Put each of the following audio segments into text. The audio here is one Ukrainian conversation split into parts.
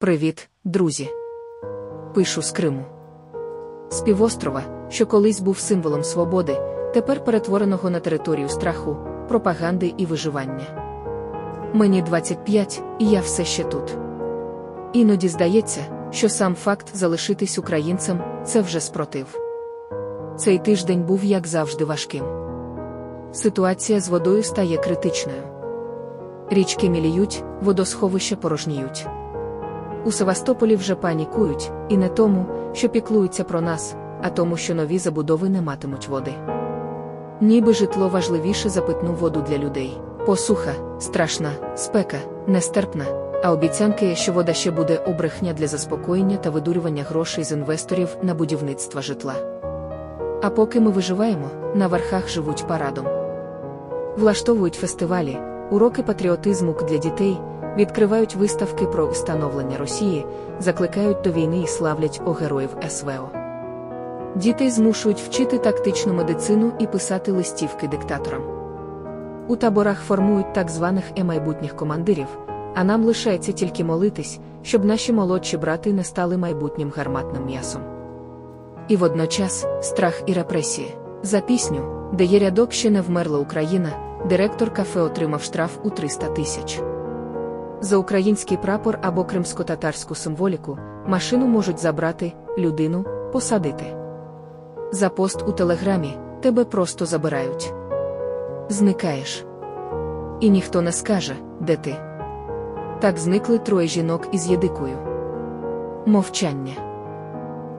Привіт, друзі. Пишу з Криму. З півострова, що колись був символом свободи, тепер перетвореного на територію страху, пропаганди і виживання. Мені 25, і я все ще тут. Іноді здається, що сам факт залишитись українцем це вже спротив. Цей тиждень був, як завжди, важким. Ситуація з водою стає критичною. Річки міліють, водосховища порожніють. У Севастополі вже панікують, і не тому, що піклуються про нас, а тому, що нові забудови не матимуть води. Ніби житло важливіше за питну воду для людей. Посуха, страшна, спека, нестерпна, а обіцянки, що вода ще буде обрехня для заспокоєння та видурювання грошей з інвесторів на будівництво житла. А поки ми виживаємо, на верхах живуть парадом. Влаштовують фестивалі, уроки патріотизму для дітей, відкривають виставки про встановлення Росії, закликають до війни і славлять о героїв СВО. Дітей змушують вчити тактичну медицину і писати листівки диктаторам. У таборах формують так званих е майбутніх командирів, а нам лишається тільки молитись, щоб наші молодші брати не стали майбутнім гарматним м'ясом. І водночас страх і репресії. За пісню, де є рядок ще не вмерла Україна, директор кафе отримав штраф у 300 тисяч. За український прапор або кримсько-татарську символіку машину можуть забрати, людину посадити. За пост у телеграмі тебе просто забирають. Зникаєш. І ніхто не скаже, де ти. Так зникли троє жінок із єдикою. Мовчання.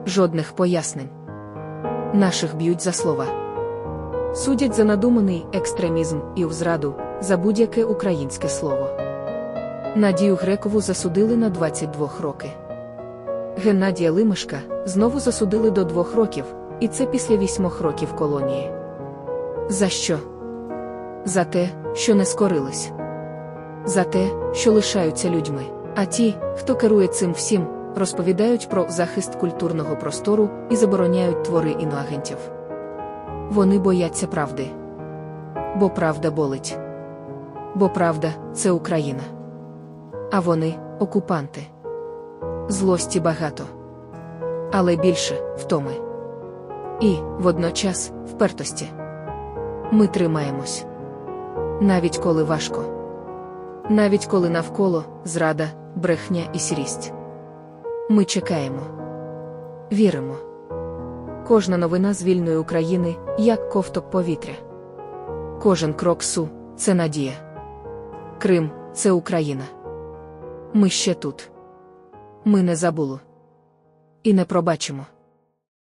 Жодних пояснень. Наших б'ють за слова. Судять за надуманий екстремізм і в зраду за будь-яке українське слово. Надію Грекову засудили на 22 роки. Геннадія Лимишка знову засудили до двох років, і це після вісьмох років колонії. За що? За те, що не скорились. За те, що лишаються людьми. А ті, хто керує цим всім, розповідають про захист культурного простору і забороняють твори іноагентів. Вони бояться правди. Бо правда болить. Бо правда це Україна. А вони окупанти. Злості багато. Але більше втоми. І, водночас, впертості. Ми тримаємось. Навіть коли важко. Навіть коли навколо зрада, брехня і сірість. Ми чекаємо. Віримо. Кожна новина з вільної України, як ковток повітря. Кожен крок су це надія. Крим це Україна. Ми ще тут. Ми не забули. І не пробачимо.